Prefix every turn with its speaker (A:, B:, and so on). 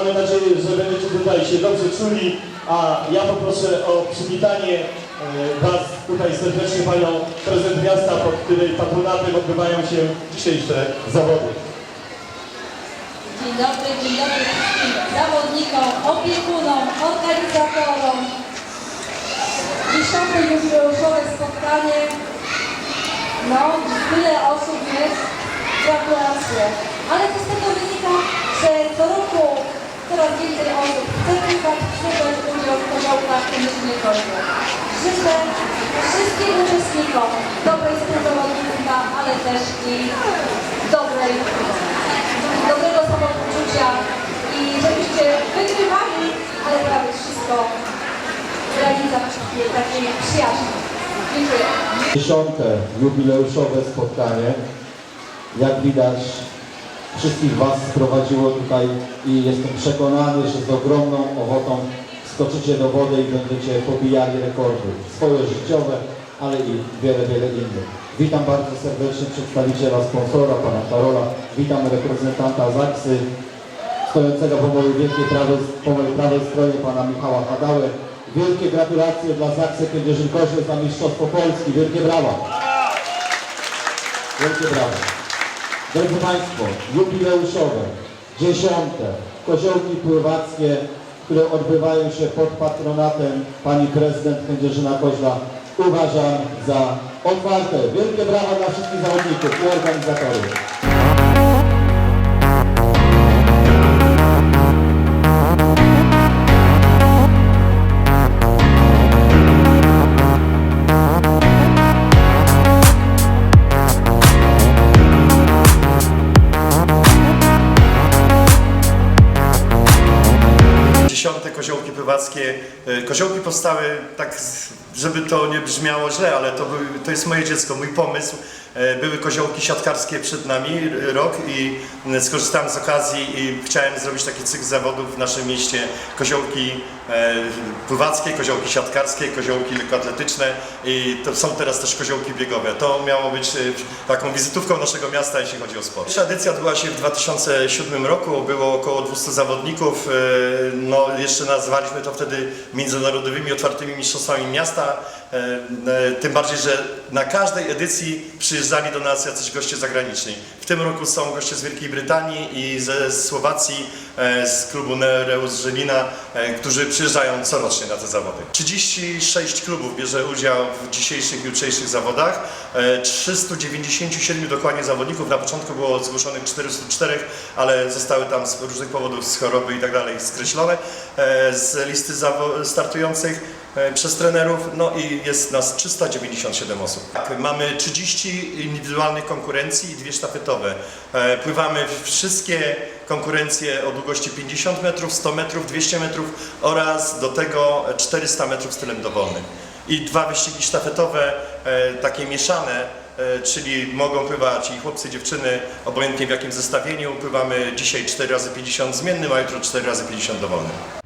A: Mamy nadzieję, że będziecie tutaj się dobrze czuli, a ja poproszę o przywitanie e, Was tutaj serdecznie Panią Prezydent Miasta, pod której patronatem odbywają się dzisiejsze zawody.
B: Dzień dobry, dzień dobry wszystkim zawodnikom, opiekunom, organizatorom. Dziesiąte jubileuszowe spotkanie. No, tyle osób jest. Gratulacje. Ale to z tego wynika, że roku coraz więcej osób chce pływać, chce brać udział w koziołkach Koniecznie Koźle. Życzę wszystkim uczestnikom dobrej współzawodnictwa, ale też i dobrej dobrego samopoczucia i żebyście wygrywali, ale prawie wszystko w granicach takiej przyjaźni. Dziękuję.
C: Dziesiąte jubileuszowe spotkanie. Jak widać, wszystkich Was sprowadziło tutaj i jestem przekonany, że z ogromną ochotą skoczycie do wody i będziecie pobijali rekordy swoje życiowe, ale i wiele, wiele innych. Witam bardzo serdecznie przedstawiciela sponsora, pana Karola. Witam reprezentanta Zaksy, stojącego po mojej wielkiej prawej, po mojej prawej stronie pana Michała Hadały. Wielkie gratulacje dla Zaksy Kędzierzyn-Koźle za Mistrzostwo Polski. Wielkie brawa! Wielkie brawa! Drodzy Państwo, jubileuszowe, dziesiąte koziołki pływackie, które odbywają się pod patronatem pani prezydent Kędzierzyna Koźla uważam za otwarte. Wielkie brawa dla wszystkich zawodników i organizatorów.
D: Dziesiąte koziołki pływackie. E, Koziołki powstały tak, żeby to nie brzmiało źle, ale to, był, to jest moje dziecko, mój pomysł. E, Były koziołki siatkarskie przed nami rok i skorzystałem z okazji i chciałem zrobić taki cykl zawodów w naszym mieście. Koziołki e, pływackie, koziołki siatkarskie, koziołki lekkoatletyczne i to są teraz też koziołki biegowe. To miało być e, taką wizytówką naszego miasta, jeśli chodzi o sport. Pierwsza edycja odbyła się w 2007 roku, było około 200 zawodników. No, jeszcze nazwaliśmy to wtedy międzynarodowymi otwartymi mistrzostwami miasta. E, e, Tym bardziej, że na każdej edycji przyjeżdżali do nas jacyś goście zagraniczni. W tym roku są goście z Wielkiej Brytanii i ze Słowacji, e, z klubu Nereus Żelina, którzy przyjeżdżają corocznie na te zawody. 36 klubów bierze udział w dzisiejszych i jutrzejszych zawodach. E, 397 dokładnie zawodników. Na początku było zgłoszonych 404, ale zostały tam z różnych powodów, z choroby i tak dalej skreślone z listy startujących przez trenerów, no i jest nas 397 osób. Tak, mamy 30 indywidualnych konkurencji i dwie sztafetowe. E, Pływamy wszystkie konkurencje o długości 50 metrów, 100 metrów, 200 metrów oraz do tego 400 metrów stylem dowolnym. I dwa wyścigi sztafetowe, e, takie mieszane, e, czyli mogą pływać i chłopcy, i dziewczyny, obojętnie w jakim zestawieniu. Pływamy dzisiaj 4 razy 50 zmiennym, a jutro 4 razy 50 dowolnym.